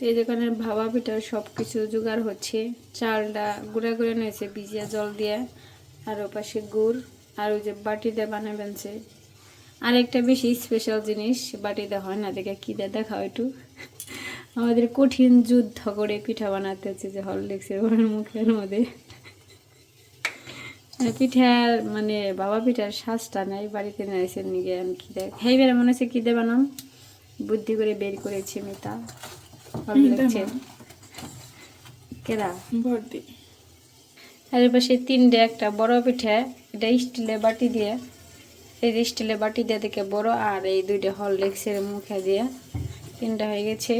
তো এই দোকানের ভাবা পিঠার সব কিছু জোগাড় হচ্ছে। চালটা গুঁড়া করে নিয়েছে, ভিজিয়া জল দিয়ে। আর ও পাশে গুড়, আর ওই যে বাটিতে বানাবেন সে আর একটা বেশি স্পেশাল জিনিস বাটিতে হয় না, দেখে কী দিয়ে দেখাও একটু। আমাদের কঠিন যুদ্ধ করে পিঠা বানাতে হচ্ছে যে হরলিক্সের মুখের মধ্যে। পিঠার মানে বাবা পিঠার শ্বাসটা নাই, বাড়িতে নিয়েছে নিয়ে আমি কী দেয় হেইবার মনে হচ্ছে কী দেবে নাম বুদ্ধি করে বের করেছি মিতা ভালো লাগছে। কেরা ভর্তি আর এর পাশে তিনটে একটা বড় পিঠা এটা স্টিলের বাটি দিয়ে এই যে বাটি দিয়ে থেকে বড় আর এই দুইটা হরলিক্সের মুখে দিয়ে তিনটা হয়ে গেছে।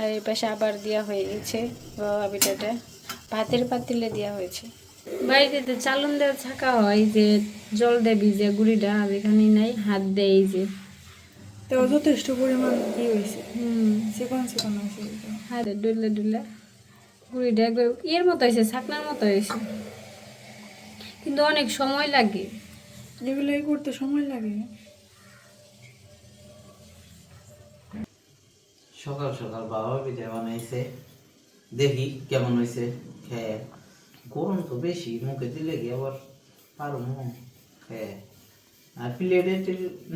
আর এর পাশে আবার দেওয়া হয়ে গেছে বাবা পিঠাটা। ভাতের পাতিলে দেওয়া হয়েছে। বাড়িতে তো চালন দেওয়া থাকা হয় যে জল দিয়ে ভিজে গুড়িটা আর এখানে নাই হাত দেয় এই যে। তো যথেষ্ট পরিমাণ কি হয়েছে হুম। চিকন চিকন হয়েছে এটা। হাতে ডুলে ডুলে গুড়িটা একবার ইয়ের মতো হয়েছে ছাকনার মতো হয়েছে কিন্তু অনেক সময় লাগে। এগুলো করতে সময় লাগে। সকাল সকাল বাবা পিঠা বানাইছে। দেখি কেমন হয়েছে খেয়ে। গরম তো বেশি মুখে দিলে গিয়ে আবার পারো মুখ খেয়ে। আর প্লেটে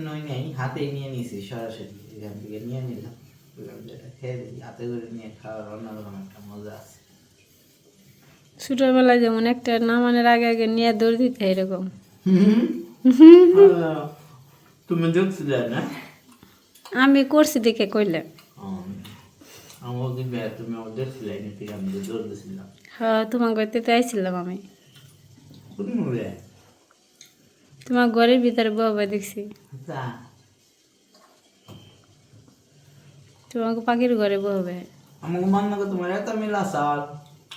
নই নাই হাতেই নিয়ে নিয়েছি সরাসরি এখান থেকে নিয়ে নিলাম। বললাম যে খেয়ে দেখি হাতে করে নিয়ে খাওয়ার অন্যরকম একটা মজা আছে। ছোটবেলায় যেমন একটা নামানোর আগে আগে নিয়ে দৌড় দিতে এরকম। তুমি দেখছিলে না? আমি করছি দেখে কইলে আমার দিবে তুমি আমি দিছিলাম। হ্যাঁ তোমার ঘরতে তো আইছিলাম আমি। কোন তোমার ঘরের ভিতরে বাবা দেখছি। তোমাকে পাখির ঘরে বহবে আমাকে মান্য করে তোমার এত মিলা সাল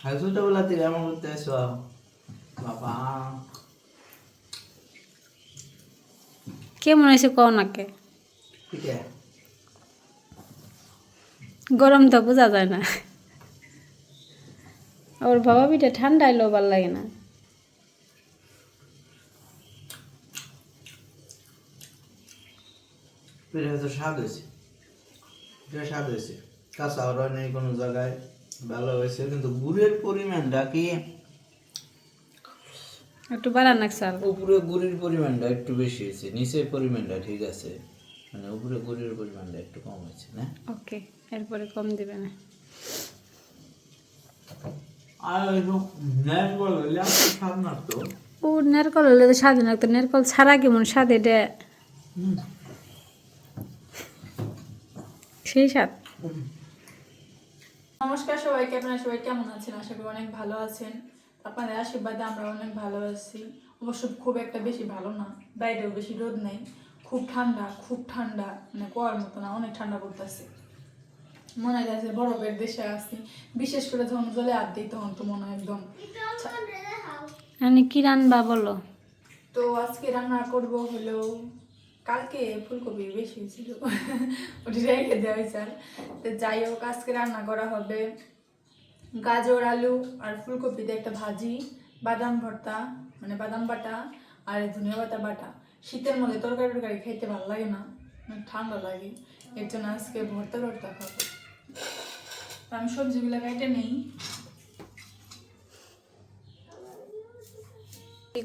আর। ছোটবেলা থেকে আমার করতে এসো। বাবা। কেমন হয়েছে কও নাকে? গরম তো বোঝা যায় না। ওর বাবা পিঠা ঠান্ডা ভালো লাগে না। এটা হয়তো স্বাদ হয়েছে এটা স্বাদ হয়েছে কাঁচা ওরা নেই কোনো জায়গায় ভালো হয়েছে কিন্তু গুড়ের পরিমাণটা কি একটু বাড়ান না চাল উপরে গুড়ির পরিমাণটা একটু বেশি হয়েছে নিচের পরিমাণটা ঠিক আছে. মানে উপরে গুড়ির পরিমাণটা একটু কম হয়েছে না ওকে এরপরে কম দিবে না আর নারকেল হলে স্বাদ ও নারকল হলে তো স্বাদ লাগতো নারকল ছাড়া কেমন স্বাদ এটা সেই স্বাদ নমস্কার সবাইকে আপনারা সবাই কেমন আছেন? আশা করি অনেক ভালো আছেন। আপনাদের আশীর্বাদে আমরা অনেক ভালো আছি। অবশ্য খুব একটা বেশি ভালো না বাইরেও বেশি রোদ নেই। খুব ঠান্ডা খুব ঠান্ডা মানে কুয়ার মতো না অনেক ঠান্ডা পড়তেছে। মনে হয় যে বরফের দেশে আছি। বিশেষ করে যখন জলে হাত দিই তখন তো মনে হয় একদম আমি কি রানবা বলো? তো আজকে রান্না করব হলো কালকে ফুলকপি বেশি ছিল। ওটি রেখে দেওয়া হয়েছে আর। তো যাই হোক, আজকে রান্না করা হবে গাজর, আলু আর ফুলকপি দিয়ে একটা ভাজি, বাদাম ভর্তা মানে বাদাম বাটা আর ধনিয়া পাতা বাটা। শীতের মধ্যে তরকারি টরকারি খেতে ভালো লাগে না ঠান্ডা লাগে। এর জন্য আজকে ভর্তা ভর্তা খাব। আমি সবজিগুলো কেটে নেই।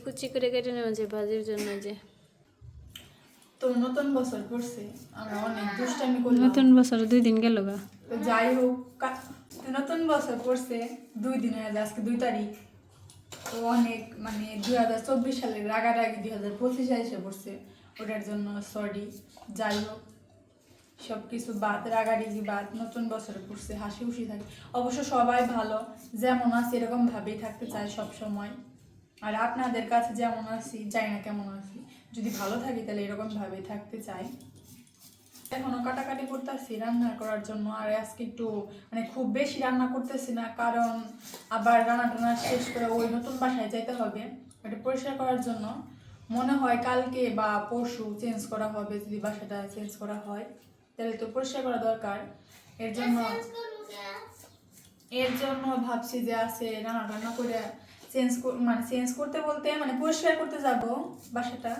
কুচি করে কেটে নেওয়া যে ভাজির জন্য যে নতুন বছর পড়ছে আমরা অনেক দুষ্টামি করলাম। নতুন বছর দুই দিন গেল গা। তো যাই হোক নতুন বছর পড়ছে দুই দিন আগে আজকে দুই তারিখ। তো অনেক মানে দুই হাজার চব্বিশ সালের রাগারাগি দুই হাজার পঁচিশে এসে পড়ছে ওটার জন্য সরি যাই হোক সব কিছু বাদ রাগারাগি বাদ নতুন বছরে পড়ছে হাসি খুশি থাকে। অবশ্য সবাই ভালো যেমন আছে এরকম ভাবেই থাকতে চায় সব সময় আর আপনাদের কাছে যেমন আছি জানি না কেমন আছি। যদি ভালো থাকি, তাহলে এরকম ভাবেই থাকতে চাই। এখনও কাটাকাটি করতেছি রান্না করার জন্য, আর আজকে একটু মানে খুব বেশি রান্না করতেছি না, কারণ আবার রান্না টান্না শেষ করে ওই নতুন বাসায় যাইতে হবে। এটা পরিষ্কার করার জন্য মনে হয় কালকে বা পরশু চেঞ্জ করা হবে, যদি বাসাটা চেঞ্জ করা হয়। তাহলে তো পরিষ্কার করা দরকার। এর জন্য এর জন্য ভাবছি যে আছে রান্না টান্না করে চেঞ্জ মানে চেঞ্জ করতে বলতে মানে পরিষ্কার করতে যাব বাসাটা।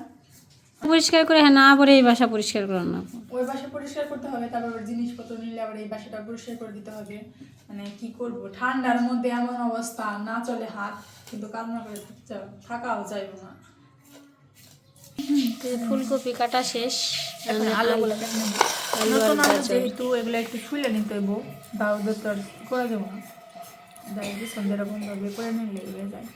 পরিষ্কার করে হ্যাঁ না পরে এই বাসা পরিষ্কার করো না। ওই বাসা পরিষ্কার করতে হবে তারপর জিনিসপত্র নিলে আবার এই বাসাটা পরিষ্কার করে দিতে হবে। মানে কি করব? ঠান্ডার মধ্যে এমন অবস্থা না চলে হাত কিন্তু কান্না করে থাকতে থাকাও যাইব না। ফুলকপি কাটা শেষ। আলুগুলো নতুন আলু যেহেতু এগুলো একটু শুলে নিতে হইব দাও তো আর করে দেবো না। যাই সন্ধ্যের বন্ধ করে নিলে যায়।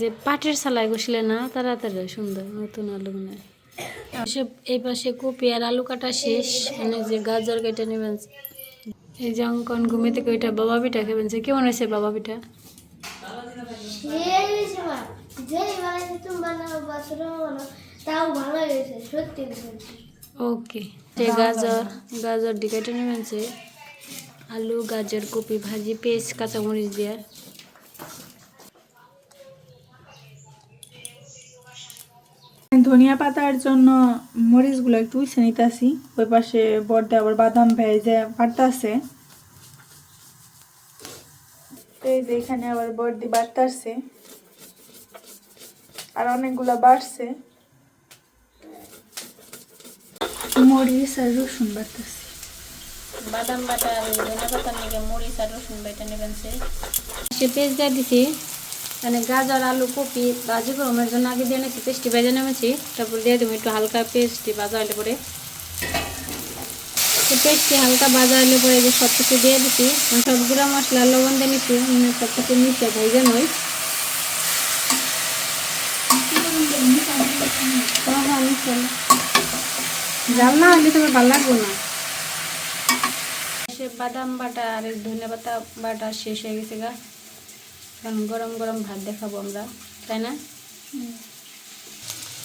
যে পাটের সালাই বসলে না তাড়াতাড়ি সুন্দর নতুন আলু মনে এসব এই পাশে কপি আর আলু কাটা শেষ মানে যে গাজর কেটে নেবেন। এই যে অঙ্কন ঘুমে থেকে ওইটা বাবা পিঠা খাবেন যে কেমন হয়েছে বাবা পিঠা? বলছি ওকে গাজর গাজর দিয়ে কেটে নেবেন আলু গাজর কপি ভাজি পেস্ট কাঁচামরিচ দিয়ে। ধনিয়া পাতার জন্য মরিচগুলো একটু উইসে নিতেছি। ওই পাশে বর্দে আবার বাদাম ভেজে বাড়তেছে। এই যে এখানে আবার বর্দি বাড়তেছে। আর অনেকগুলো বাড়ছে। মরিচ আর রসুন বাড়তেছে। বাদাম বাটা আর ধনে পাতার নিকে মরিচ আর রসুন বাটা নেবেন সে। পেস্ট দিয়ে দিছি। মানে গাজর, আলু, কপি ভাজি গরমের জন্য আগে দিয়ে নিয়েছি পেস্টটি ভেজে নেমেছি, তারপর দিয়ে দেবো একটু হালকা পেস্টটি ভাজা হলে পরে। তো পেস্টটি হালকা ভাজা পরে যে সব কিছু দিয়ে দিছি আমি সব গুঁড়া মশলা, লবণ দিয়ে নিচ্ছি মানে সব কিছু মিশে ভেজে নই। হ্যাঁ জাল না হলে তোমার ভালো লাগবে না। সে বাদাম বাটা আর ধনে পাতা বাটা শেষ হয়ে গেছে গা। এখন গরম গরম ভাত দেখাবো আমরা তাই না?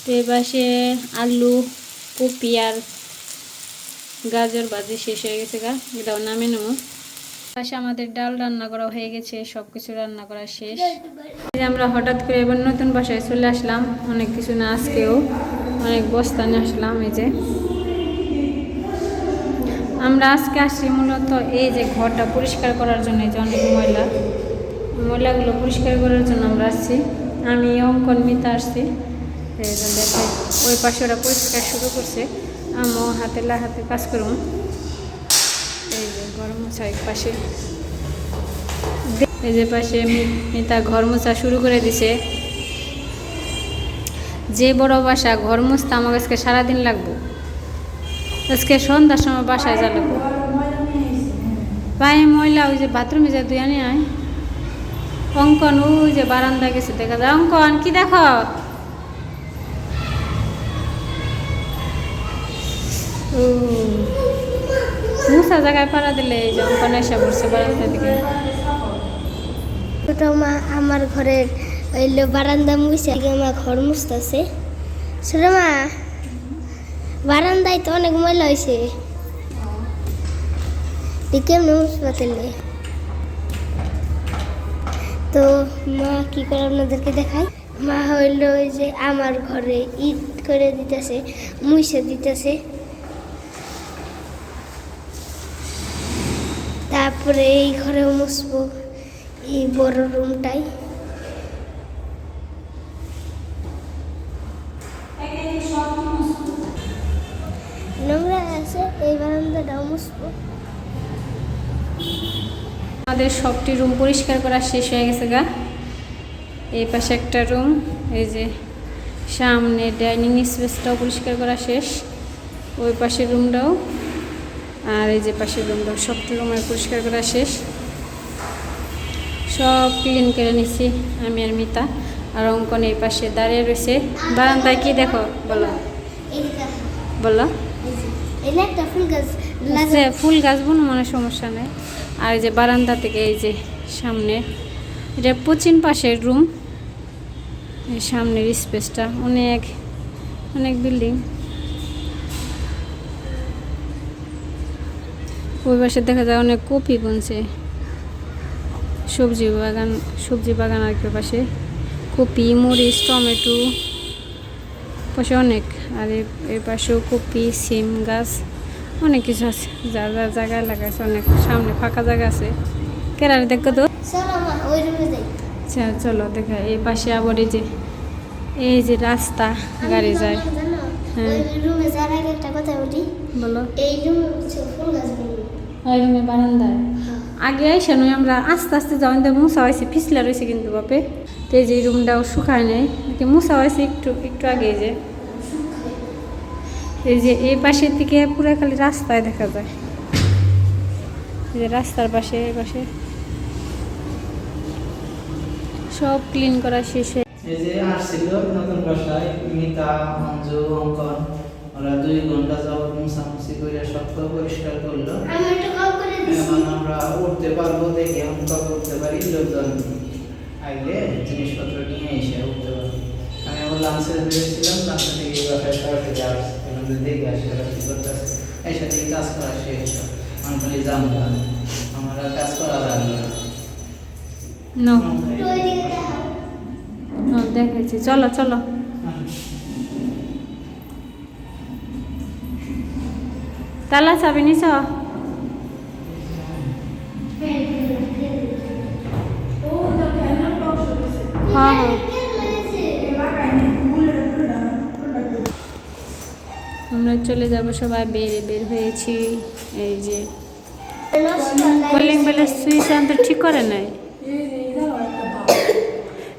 তো পাশে আলু কপি আর গাজর ভাজি শেষ হয়ে গেছে গা এটাও নামে নেব। পাশে আমাদের ডাল রান্না করা হয়ে গেছে সব কিছু রান্না করা শেষ। আমরা হঠাৎ করে এবার নতুন বাসায় চলে আসলাম অনেক কিছু না আজকেও অনেক বস্তা নিয়ে আসলাম এই যে। আমরা আজকে আসছি মূলত এই যে ঘরটা পরিষ্কার করার জন্য এই যে অনেক ময়লা। ময়লাগুলো পরিষ্কার করার জন্য আমরা আসছি। আমি অঙ্কন মিতা আসছি। দেখে ওই পাশে ওরা পরিষ্কার শুরু করছে। আমিও হাতে হাতে কাজ করুন এই যে ঘর মোছা এক পাশে। এই যে পাশে মিতা ঘর মোছা শুরু করে দিছে। যে বড় বাসা ঘর মুছতে আমার আজকে সারাদিন লাগবো। আজকে সন্ধ্যার সময় বাসায় যা লাগবো। পায়ে ময়লা ওই যে বাথরুমে যা দুই আনি আয়। অঙ্কন, ওই যে বারান্দা গেছে, দেখা যায়। অঙ্কন, কি দেখো? মুসা জায়গায় পাড়া দিলে এই যে অঙ্কন এসে পড়ছে বারান্দা দিকে। ছোট মা, আমার ঘরের ওইলো বারান্দা মুছে আমার ঘর মুছতেছে। ছোট মা, বারান্দায় তো অনেক ময়লা হয়েছে কেমন তেলে তো মা কি করে আপনাদেরকে দেখাই? মা হইল ওই যে আমার ঘরে ঈদ করে দিতেছে মুছে দিতেছে। তারপরে এই ঘরে মুছবো, এই বড় রুমটাই। নোংরা আছে, এই বারান্দাটাও মুছবো। আমাদের সবটি রুম পরিষ্কার করা শেষ হয়ে গেছে গা। এই পাশে একটা রুম এই যে সামনে ডাইনিং স্পেসটাও পরিষ্কার করা শেষ। ওই পাশের রুমটাও আর এই যে পাশের রুমটাও সবটি রুমের পরিষ্কার করা শেষ। সব ক্লিন করে নিছি আমি আর মিতা। আর অঙ্কন এই পাশে দাঁড়িয়ে রয়েছে। বারান্দায় কি দেখো? বলো। বলো। ফুল গাছ লাগা যে ফুল গাছ বুনো মানে সমস্যা নেই। আর এই যে বারান্দা থেকে এই যে সামনে, এটা পশ্চিম পাশের রুম সামনের স্পেসটা অনেক অনেক বিল্ডিং ওই পাশে দেখা যায় অনেক কপি বুনছে সবজি বাগান সবজি বাগান আর পাশে। কপি, মরিচ, টমেটো। পাশে অনেক। আর এর পাশেও কপি, সিম, গাছ। অনেক কিছু আছে। যা যার জায়গায় লাগাইছে অনেক সামনে ফাঁকা জায়গা আছে। কেরারে দেখো তো। চলো আচ্ছা চলো দেখা এই পাশে আবার এই যে এই যে রাস্তা গাড়ি যায়। হ্যাঁ। রুমে যার আগে একটা কথা বলি। বলো। এই রুমে ফুল গাছ রুম রুমে বারান্দায়। আগে আইসা নয় আমরা আস্তে আস্তে যাওয়ান তো মুসা হয়েছে পিছলা রয়েছে কিন্তু বাপে। তো এই যে রুমটাও শুকায় নাই মুসা হয়েছে একটু একটু আগে যে। এই যে এই পাশের দিকে পুরো খালি রাস্তায় দেখা যায়। এই যে রাস্তার পাশে এই পাশে। সব ক্লিন করা শেষ হয়ে এই যে আসছিল নতুন বাসায় মিতা অঞ্জু অঙ্কন ওরা দুই ঘণ্টা যাবত মুছামুছি করে সব পরিষ্কার করল। আমি একটু কম করে দিছি। এখন আমরা উঠতে পারব দেখে কবে উঠতে পারি লোকজন আইলে জিনিসপত্র নিয়ে এসে উঠতে পারব। আমি আমার লাঞ্চে বেরিয়েছিলাম লাঞ্চে থেকে বাসায় সরাসরি আসছি। যদি দেখে আসি ওরা কি করতেছে এই সাথে কাজ করা শেষ আমি খালি জানতাম আমার আর কাজ করা লাগল না দেখাচ্ছি চলো চলো তালা চাবি নিছ আমরা চলে যাব সবাই বের বের হয়েছি। এই যে। কলিং বেলের সুইচ আন তো ঠিক করে নাই।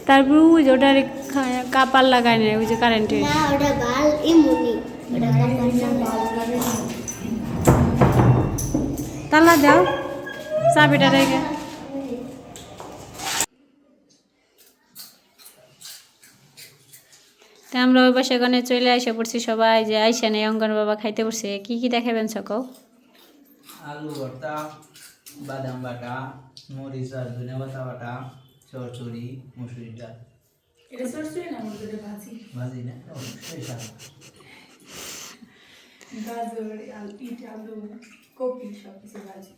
তারপর ওই যে ওটার কাপার লাগায় নাই ওই যে কারেন্টের। বাল। তালা দাও চাবিটা রেখে। আমরা ওই পাশে ওখানে চলে আসে পড়ছি সবাই যে আইসা নেই অঙ্কন বাবা খাইতে পড়ছে কি কি দেখাবেন সকল? আলু ভর্তা বাদাম বাটা মরিচ আর ধনে পাতা বাটা চরচড়ি মুসুরির ডাল। এটা সরষে না আমাদের ভাজি। ভাজি না? ও, গাজর আলু কপি সব কিছু ভাজি।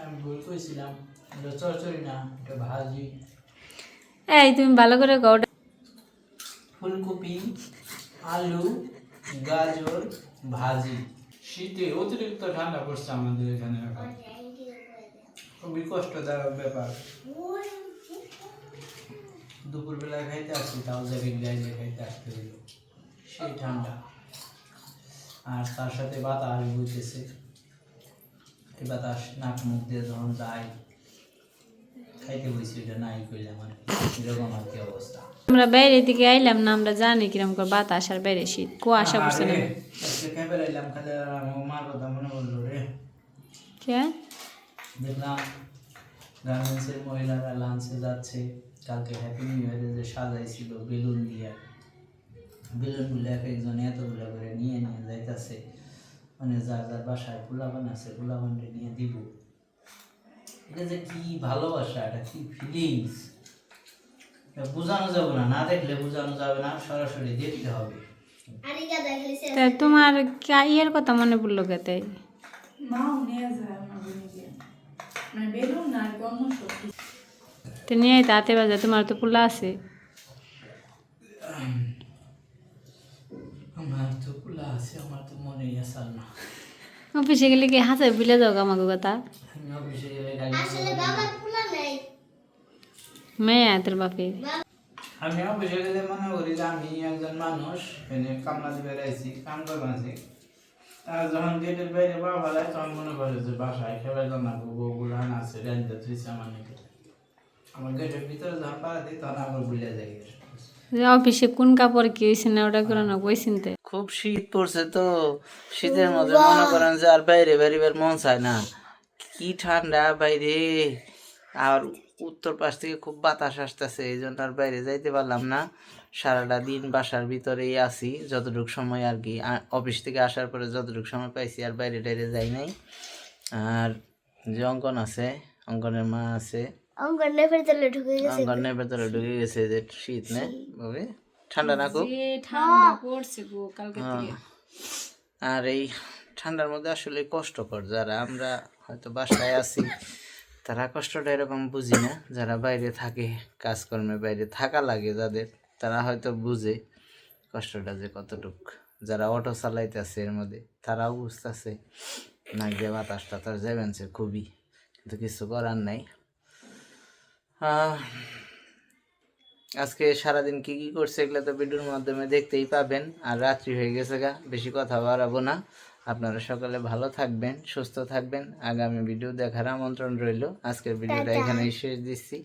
আমি ভুল করেছিলাম এটা চরচড়ি না এটা ভাজি। এই তুমি ভালো করে কও ওটা- ফুলকপি, আলু, গাজর, ভাজি। শীতে অতিরিক্ত ঠান্ডা পড়ছে আমাদের এখানে এখন। খুবই কষ্টদায়ক ব্যাপার। দুপুরবেলা খাইতে আসছি, তাও খাইতে আসতে হইল। সেই ঠান্ডা। আর তার সাথে বাতাস বইতেছে। বাতাস নাক মুখ দিয়ে যখন যায়, খাইতে বইছি ওটা নাই কইলাম আর এরকম আর কি অবস্থা। আমরা বাইরে দিকে আইলাম না আমরা জানি কিরম করে বাতাস আর বাইরে শীত। কুয়াশা পড়ছে না। রে। কে? দেখলাম গার্মেন্টসের মহিলারা লাঞ্চে যাচ্ছে কালকে হ্যাপি নিউ ইয়ারে যে সাজাইছিল বেলুন দিয়ে। বেলুনগুলো এক একজন এতগুলো করে নিয়ে নিয়ে যাইতেছে। মানে যার যার বাসায় পোলাবান আছে পোলাবানটা নিয়ে দিব। এটা যে কি ভালোবাসা এটা কি ফিলিংস বোঝানো যাবে না না দেখলে বোঝানো যাবে না সরাসরি দেখতে হবে। তা তোমার ইয়ের কথা মনে পড়ল মানে কি কিছু। তো নিয়ে তাতে বাজে তোমার তো পোলা আছে। আমার তো পোলা আছে আমার তো মনেই আসাল না। অফিসে গেলে কি হাসে ভুলে যাও আমাকে কথা। অফিসে গেলে আসলে বাবার পোলা নাই। মেয়ে তোর বাপে আমি অফিসে গেলে মনে করি যে আমি একজন মানুষ এনে কামলা দিবে কাম করব আর যখন গেটের বাইরে বাবা যায় তখন মনে করে যে বাসায় খেলা জানা বউগুলো আছে রেন্টে তুইছে আমার নাকি আমার গেটের ভিতরে যখন পাড়া দিই তখন আমার ভুলে যায় অফিসে কোন কাপড় কি হয়েছে না ওটা করে না কই চিনতে খুব শীত পড়ছে তো শীতের মধ্যে মনে করেন যে আর বাইরে বেরিবার মন চায় না। কি ঠান্ডা বাইরে আর উত্তর পাশ থেকে খুব বাতাস আসতেছে এই জন্য আর বাইরে যাইতে পারলাম না। সারাটা দিন বাসার ভিতরেই আছি যতটুকু সময় আর কি। অফিস থেকে আসার পরে যতটুকু সময় পাইছি আর বাইরে টাইরে যাই নাই। আর যে অঙ্কন আছে অঙ্কনের মা আছে। ঢুকে গেছে অঙ্কনের ভেতরে ঢুকে গেছে যে শীত না ভাবে? ঠান্ডা না খুব ঠান্ডা পড়ছে গো কালকে। আর এই ঠান্ডার মধ্যে আসলে কষ্টকর যারা আমরা হয়তো বাসায় আছি। তারা কষ্টটা এরকম বুঝি না যারা বাইরে থাকে, কাজকর্মে বাইরে থাকা লাগে যাদের, তারা হয়তো বুঝে কষ্টটা যে কতটুক। যারা অটো চালাইতেছে এর মধ্যে, তারাও বুঝতেছে, না যে বাতাসটা তার যাবেনছে খুবই। কিন্তু কিছু করার নাই। আজকে সারাদিন কি কি করছে এগুলো তো ভিডিওর মাধ্যমে দেখতেই পাবেন। আর রাত্রি হয়ে গেছে গা, বেশি কথা বাড়াবো না। আপনারা সকালে ভালো থাকবেন সুস্থ থাকবেন। আগামী ভিডিও দেখার আমন্ত্রণ রইল। আজকের ভিডিওটা এখানেই শেষ দিচ্ছি।